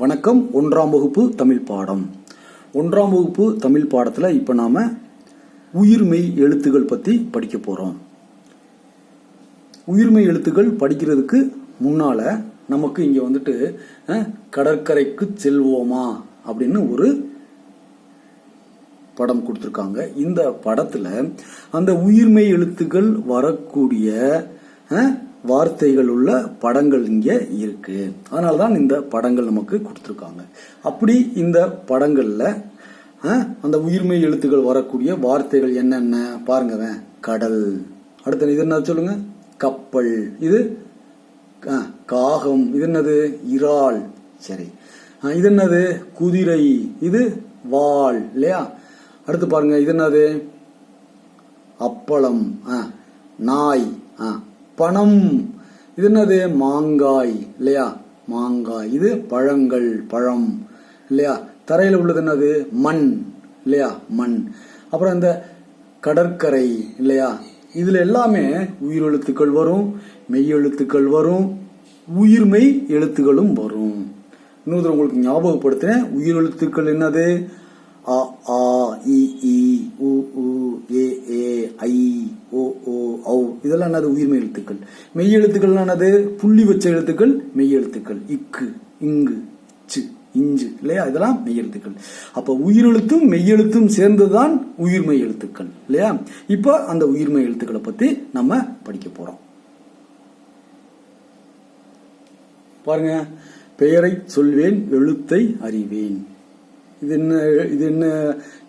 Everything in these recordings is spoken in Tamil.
வணக்கம். ஒன்றாம் வகுப்பு தமிழ் பாடம். ஒன்றாம் வகுப்பு தமிழ் பாடத்தில் இப்போ நாம் உயிர்மெய் எழுத்துகள் பற்றி படிக்க போகிறோம் உயிர்மெய் எழுத்துக்கள் படிக்கிறதுக்கு முன்னால் நமக்கு இங்கே வந்துட்டு கடற்கரைக்கு செல்வோமா அப்படின்னு ஒரு படம் கொடுத்துருக்காங்க. இந்த படத்தில் அந்த உயிர்மெய் எழுத்துக்கள் வரக்கூடிய வார்த்தைகள் உள்ள படங்கள் இங்கே இருக்கு. அதனால தான் இந்த படங்கள் நமக்கு கொடுத்துருக்காங்க. அப்படி இந்த படங்கள்ல அந்த உயிர்மெய் எழுத்துக்கள் வரக்கூடிய வார்த்தைகள் என்னென்ன? பாருங்க கடல். அடுத்து இது என்ன சொல்லுங்க? கப்பல். இது ஆ, காகம். இது என்னது? இறால். சரி. ஆ, இது என்னது? குதிரை. இது வாள் இல்லையா? அடுத்து பாருங்க இது என்னது? அப்பளம். ஆ, நாய். ஆ, பணம். இது என்னது? மாங்காய் இல்லையா? மாங்காய். இது பழங்கள் பழம் இல்லையா? தரையில் உள்ளது என்னது? மண் இல்லையா? மண். அப்புறம் இந்த கடற்கரை இல்லையா? இதுல எல்லாமே உயிர் எழுத்துக்கள் வரும் மெய்யெழுத்துக்கள் வரும் உயிர்மெய் எழுத்துகளும் வரும். இன்னொரு உங்களுக்கு உங்களுக்கு ஞாபகப்படுத்துறேன். உயிரெழுத்துக்கள் என்னது? அ ஆ இதெல்லாம் என்னது? உயிர்மெய் எழுத்துக்கள். மெய் எழுத்துக்கள் என்னது? புள்ளி வச்ச எழுத்துக்கள் மெய் எழுத்துக்கள். இக்கு இங்கு சு இஞ்சு இல்லையா? இதெல்லாம் மெய்யெழுத்துக்கள் அப்ப உயிரெழுத்தும் மெய்யெழுத்தும் சேர்ந்துதான் உயிர்மெய் எழுத்துக்கள் இல்லையா? இப்போ அந்த உயிர்மெய் எழுத்துக்களை பத்தி நம்ம படிக்க போறோம். பாருங்க. பெயரை சொல்வேன் எழுத்தை அறிவேன். இது என்ன இது என்ன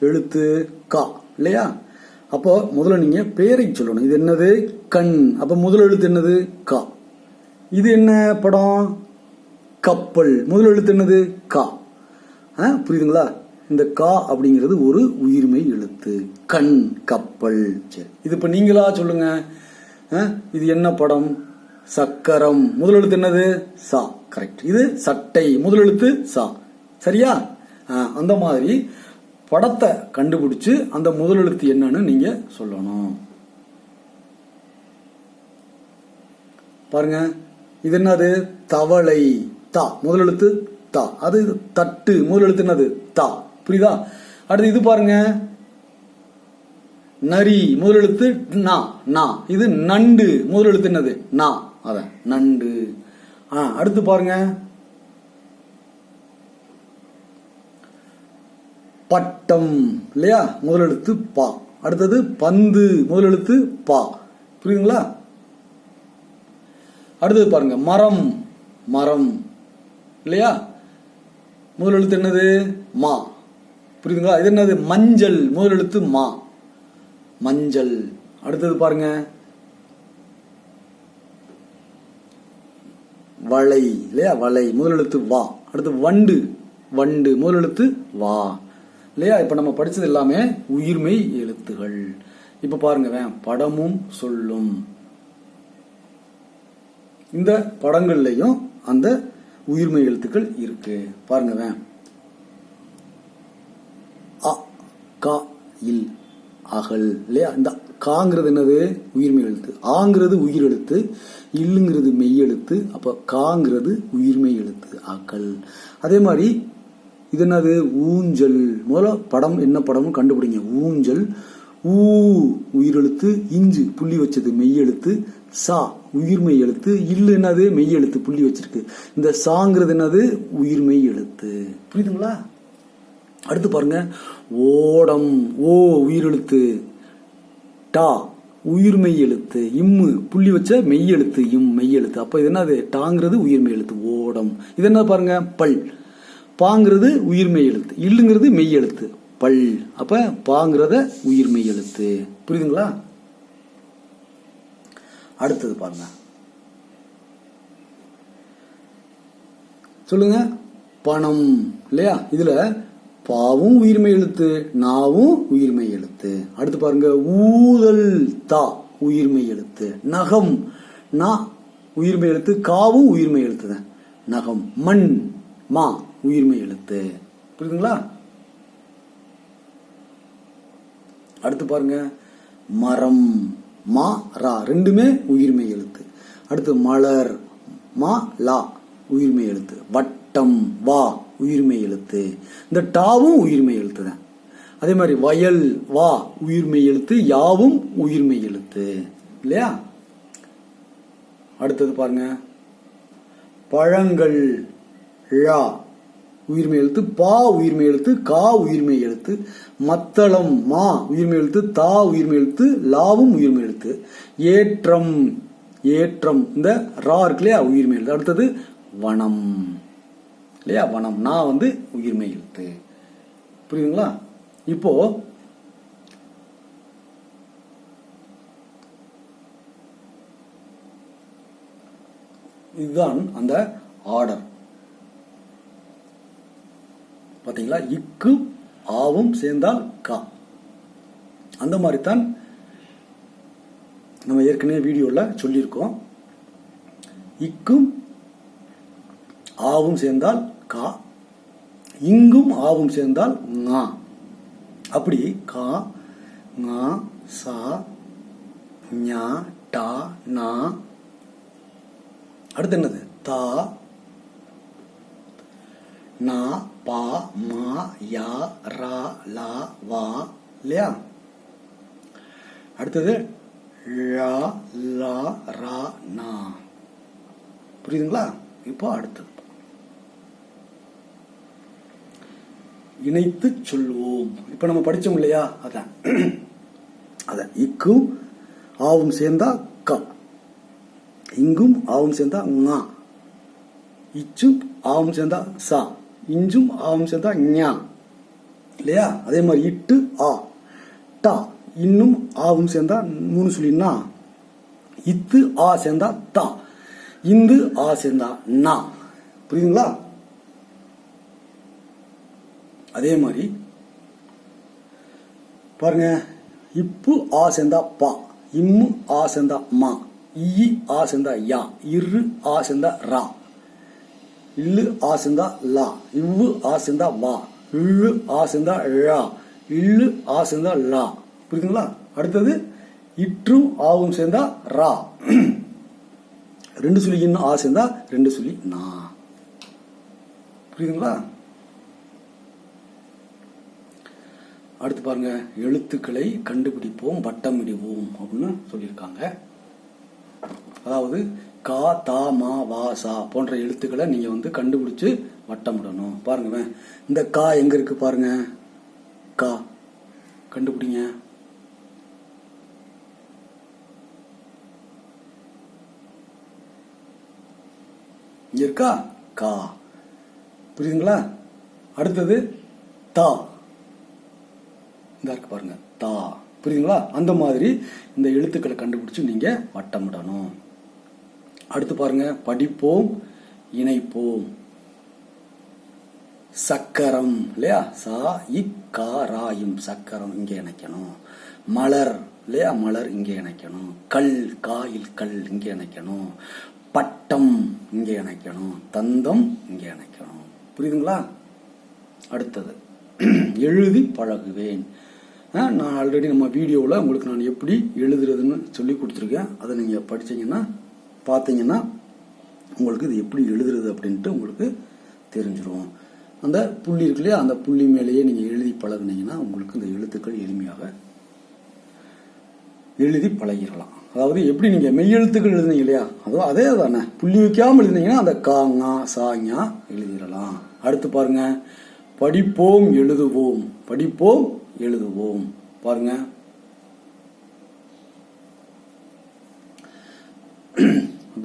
எழுத்து? கா இல்லையா? அப்போ முதல்ல நீங்க பேரை சொல்லணும். இது என்னது? கண். அப்ப முதல் எழுத்து என்னது? கா. இது என்ன படம்? கப்பல். முதல் எழுத்து என்னது? கா. ஆ, புரியுதுங்களா? இந்த கா அப்படிங்கிறது ஒரு உயிர்மை எழுத்து. கண் கப்பல். சரி. இது இப்போ நீங்களா சொல்லுங்க. ஆ, இது என்ன படம்? சக்கரம். முதல் எழுத்து என்னது? சா. கரெக்ட் இது சட்டை. முதல் எழுத்து சா. சரியா? அந்த மாதிரி படத்தை கண்டுபிடிச்சு அந்த முதலெழுத்து என்னன்னு நீங்க சொல்லணும். பாருங்க இது என்னது? தவளை தா. முதலெழுத்து தா. அது தட்டு. முதலெழுத்து என்னது? தா. புரியுதா? அடுத்து இது பாருங்க. நரி. முதலெழுத்து நா. நா. இது நண்டு. முதலெழுத்து என்னது? நா. அத நண்டு. ஆ அடுத்து பாருங்க. பட்டம். இல்லையா? முதலெழுத்து பா. அடுத்தது பந்து. முதலெழுத்து பா. புரியுதுங்களா? அடுத்தது பாருங்க. மரம். மரம். இல்லையா? முதல் எழுத்து என்னது? மா. புரியுதுங்களா? இது என்னது? மஞ்சள். முதல் எழுத்து மா. மஞ்சள். அடுத்தது பாருங்க. வளை. இல்லையா? வளை. முதல் எழுத்து வா. அடுத்து வண்டு. வண்டு. முதல் எழுத்து வா. இல்லையா? இப்ப நம்ம படிச்சது எல்லாமே உயிர்மெய் எழுத்துகள். இப்ப பாருங்க படமும் சொல்லும். இந்த படங்கள்லயும் அந்த உயிர்மை எழுத்துக்கள் இருக்கு. பாருங்க அ கா இல் அகல் இல்லையா? இந்த காங்கிறது என்னது? உயிர்மை எழுத்து. ஆங்கிறது உயிர் எழுத்து இல்லுங்கிறது மெய் எழுத்து. அப்ப காங்கிறது உயிர்மை எழுத்து அகல். அதே மாதிரி இது என்னது? ஊஞ்சல். முதல்ல படம் என்ன படம்னு கண்டுபிடிங்க. ஊஞ்சல். ஊ உயிரெழுத்து. இஞ்சு புள்ளி வச்சது மெய் எழுத்து சா உயிர்மெய் எழுத்து. இல்லு என்னது? மெய் எழுத்து புள்ளி வச்சிருக்கு. இந்த சாங்கிறது என்னது? உயிர்மெய் எழுத்து. புரியுதுங்களா? அடுத்து பாருங்க. ஓடம். ஓ உயிரெழுத்து. டா உயிர்மெய் எழுத்து. இம்மு புள்ளி வச்ச மெய் எழுத்து இம் மெய் எழுத்து அப்போ இது என்னது? டாங்கிறது உயிர்மெய் எழுத்து ஓடம். இது என்ன பாருங்க? பல். பாங்கிறது உயிர்மெய் எழுத்து. இல்லுங்கிறது மெய் எழுத்து. பல். அப்ப பாங்கிறத உயிர்மெய் எழுத்து. புரியுதுங்களா? அடுத்தது பாருங்க. சொல்லுங்க. பணம். இல்லையா? இதுல பாவும் உயிர்மை எழுத்து நாவும் உயிர்மை எழுத்து. அடுத்து பாருங்க. ஊதல் தா உயிர்மை எழுத்து. நகம். நா உயிர்மை எழுத்து. காவும் உயிர்மை எழுத்து தான் நகம். மண். மா. உயிர்மை எழுத்து. புரியுதுங்களா? அடுத்து பாருங்க. மரம் மா ரா ரெண்டுமே உயிர்மை எழுத்து. அடுத்து மலர் மா லா உயிர்மை எழுத்து. வட்டம் வட்டம் வா உயிர்மெய் எழுத்து. இந்த டாவும் உயிர்மெய் எழுத்து தான். அதே மாதிரி வயல் வா உயிர்மெய் எழுத்து யாவும் உயிர்மெய் எழுத்து. இல்லையா? அடுத்தது பாருங்க. பழங்கள் ழா உயிர்மெய் எழுத்து பா உயிர்மெய் எழுத்து கா உயிர்மெய் எழுத்து மத்தளம் மா உயிர்மெய் எழுத்து தா உயிர்மெய் எழுத்து லாவும் உயிர்மெய் எழுத்து. ஏற்றம் ஏற்றம். இந்த ரா இருக்கு இல்லையா? உயிர்மெய் எழுத்து. அடுத்தது வனம். இல்லையா? வனம். நான் வந்து உயிர்மெய் எழுத்து. புரியுதுங்களா? இப்போ இதுதான் அந்த ஆர்டர். பார்த்தீங்களா இக்கு ஆவும் சேர்ந்தால் கா. அந்த மாதிரி தான் நம்ம ஏற்கனவே வீடியோவில் சொல்லியிருக்கோம். இக்கும் ஆவும் சேர்ந்தால் கா. இங்கும் ஆவும் சேர்ந்தால் ஙா அப்படி கா ஙா சா ஞா டா நா. அடுத்து என்னது? தா நா பா மா யா ரா லா வா இல்லையா அடுத்தது ழா லா ரா நா. புரியுதுங்களா? இப்போ அடுத்தது. இணைத்து சொல்வோம். இப்ப நம்ம படிச்சோம் இல்லையா? அதான். அதான். இக்கும் ஆவும் சேர்ந்தா க. இங்கும் ஆவும் சேர்ந்தா ஙா. இச்சும் ஆவும் சேர்ந்தா சா. இஞ்சும் ஆவும் சேர்ந்தா ஞா. இல்லையா? அதே மாதிரி இட்டு ஆ. டா இன்னும் ஆவும் சேர்ந்தா மூணு சொல்லினா இத்து ஆ சேர்ந்தா தா. இந்து ஆ சேர்ந்தா நா. புரியுதுங்களா? அதே மாதிரி பாருங்க. இப்பு ஆ சேர்ந்தா பா. இம்மு ஆ சேர்ந்தா மா. இ ஆ சேர்ந்தா யா. இரு ஆ சேர்ந்தா ரா. இல்லு ஆ சேர்ந்தா லா இவ்வு ஆ சேர்ந்தா வா இழு ஆ சேர்ந்தா ழா இல்லு ஆ சேர்ந்தா லா. புரியுதுங்களா? அடுத்தது இற்றும் ஆவும் சேர்ந்தா ரா. ரெண்டு சொல்லி இன்னும் ஆ சேர்ந்தா ரெண்டு சொல்லி நா. புரியுதுங்களா? அடுத்து பாருங்க எழுத்துக்களை கண்டுபிடிப்போம் வட்டமிடுவோம் அப்படின்னு சொல்லியிருக்காங்க. அதாவது கா தா மா வா சா போன்ற எழுத்துக்களை நீங்கள் வந்து கண்டுபிடிச்சு வட்டமிடணும். பாருங்க இந்த கா எங்க இருக்கு பாருங்க. கா. கண்டுபிடிங்க. இங்க இருக்கா? கா. புரியுதுங்களா? அடுத்தது தா. இந்த இருக்கு பாருங்க. தா. புரியுதுங்களா? அந்த மாதிரி இந்த எழுத்துக்களை கண்டுபிடிச்சு நீங்க வட்டமிடணும். அடுத்து பாருங்க படிப்போம் இணைப்போம். சக்கரம் இல்லையா? சா இக்காராயும் சக்கரம் இங்கே இணைக்கணும். மலர் இல்லையா? மலர் இங்கே இணைக்கணும். கல் காயில் கல் இங்கே இணைக்கணும். பட்டம் இங்கே இணைக்கணும். தந்தம் இங்கே இணைக்கணும். புரியுதுங்களா? அடுத்தது எழுதி பழகுவேன். நான் ஆல்ரெடி நம்ம வீடியோவில் உங்களுக்கு நான் எப்படி எழுதுறதுன்னு சொல்லி கொடுத்துருக்கேன். அதை நீங்கள் படித்தீங்கன்னா பார்த்தீங்கன்னா உங்களுக்கு இது எப்படி எழுதுறது அப்படின்ட்டு உங்களுக்கு தெரிஞ்சிடும் அந்த புள்ளி இருக்கு இல்லையா? அந்த புள்ளி மேலேயே நீங்கள் எழுதி பழகுனீங்கன்னா உங்களுக்கு இந்த எழுத்துக்கள் எளிமையாக எழுதி பழகிடலாம். அதாவது எப்படி நீங்கள் மெய்யெழுத்துக்கள் எழுதுனீங்க இல்லையா? அதோ அதே தானே. புள்ளி வைக்காமல் எழுதுனீங்கன்னா அந்த கா ஞா எழுதிடலாம். அடுத்து பாருங்க. படிப்போம் எழுதுவோம். படிப்போம் எழுதுவோம். பாருங்க.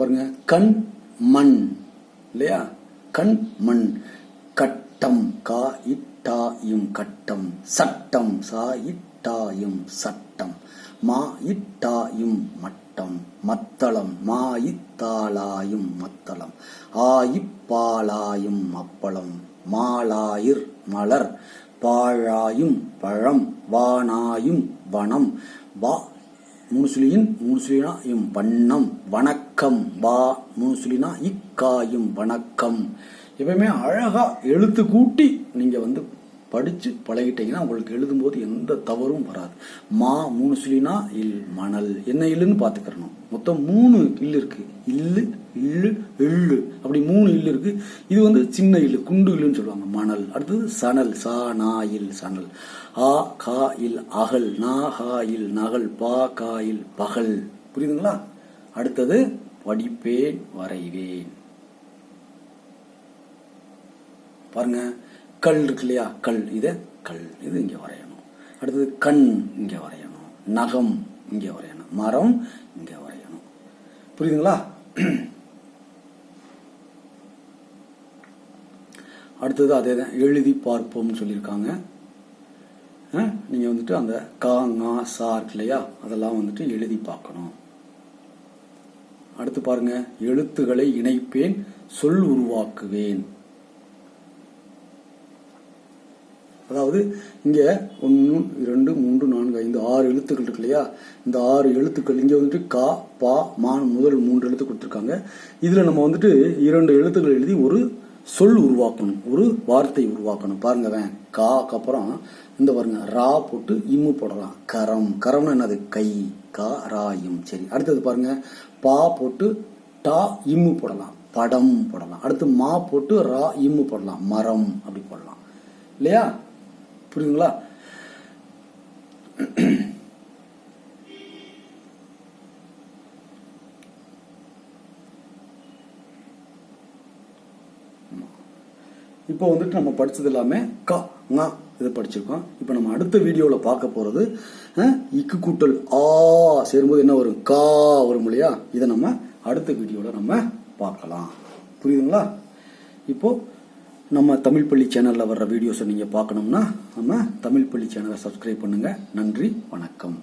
பாருங்க. கண் மண். இல்லையா? கண் மண். கட்டம் கா இட்டாயும் கட்டம். சட்டம் சா இட்டாயும் சட்டம். மா இட்டாயும் மட்டம். மத்தளம் மா இத்தாளாயும் மத்தளம். ஆயிப்பாலாயும் அப்பளம். மாலாயிர் மலர். பாழாயும் பழம். வானாயும் வனம். வா மூசுலியின் மூசுலினாயும் வண்ணம் வணக்கம் வா. மூசுலினா இக்காயும் வணக்கம். எப்பயுமே அழகா எழுத்து கூட்டி நீங்க வந்து படித்து பழகிட்டீங்கன்னா உங்களுக்கு எழுதும்போது எந்த தவறும் வராது. மா மூணு சொல்லினா இல் மணல். என்ன இல்லுன்னு பார்த்துக்கிறணும். மொத்தம் மூணு இல்லு இருக்கு. இல்லு இல்லு எள்ளு. அப்படி மூணு இல்லு இருக்கு. இது வந்து சின்ன இல்லு குண்டு இல்லுன்னு சொல்லுவாங்க. மணல். அடுத்தது சணல். சா நா இல் சணல். ஆ கா இல் அகல். நா ஹா இல் நகல். பா கா இல் பகல். புரியுதுங்களா? அடுத்தது படிப்பேன் வரைவேன். பாருங்க. கல் இருக்கு இல்லையா? கல். இது கல். இது இங்க வரையணும். அடுத்தது கண் இங்க வரையணும். நகம் இங்க வரையணும். மரம் இங்க வரையணும். புரியுதுங்களா? அடுத்தது அதே தான் எழுதி பார்ப்போம்னு சொல்லியிருக்காங்க. ஆ, நீங்க வந்துட்டு அந்த கா ngா சா இருக்கு இல்லையா? அதெல்லாம் வந்துட்டு எழுதி பார்க்கணும். அடுத்து பாருங்க. எழுத்துக்களை இணைப்பேன் சொல் உருவாக்குவேன். அதாவது இங்கே ஒன்று இரண்டு மூன்று நான்கு ஐந்து ஆறு எழுத்துக்கள் இருக்கு இல்லையா? இந்த ஆறு எழுத்துக்கள் இங்கே வந்துட்டு கா பா மான் முதல் மூன்று எழுத்து கொடுத்துருக்காங்க. இதில் நம்ம வந்துட்டு இரண்டு எழுத்துக்கள் எழுதி ஒரு சொல் உருவாக்கணும் ஒரு வார்த்தை உருவாக்கணும். பாருங்க அவன் காக்கு அப்புறம் இந்த பாருங்க ரா போட்டு இம்மு போடலாம். கரம். கரம்னா என்னது? கை கா ரா இம். சரி அடுத்தது பாருங்க பா போட்டு டா இம்மு போடலாம். படம் போடலாம். அடுத்து மா போட்டு ரா இம்மு போடலாம். மரம் அப்படி போடலாம். இல்லையா? புரியுதுங்களா? இப்போ வந்துட்டு நம்ம படிச்சது எல்லாமே கா ஙா இதை படிச்சிருக்கோம். இப்போ நம்ம அடுத்த வீடியோவில் பார்க்க போகிறது இக்கு கூட்டல் ஆ சேரும்போது என்ன வரும்? கா வரும் இல்லையா? இதை நம்ம அடுத்த வீடியோவில் நம்ம பார்க்கலாம். புரியுதுங்களா? இப்போது நம்ம தமிழ் பள்ளி சேனலில் வர்ற வீடியோஸை நீங்கள் பார்க்கணும்னா நம்ம தமிழ் பள்ளி சேனலை சப்ஸ்கிரைப் பண்ணுங்கள் நன்றி வணக்கம்.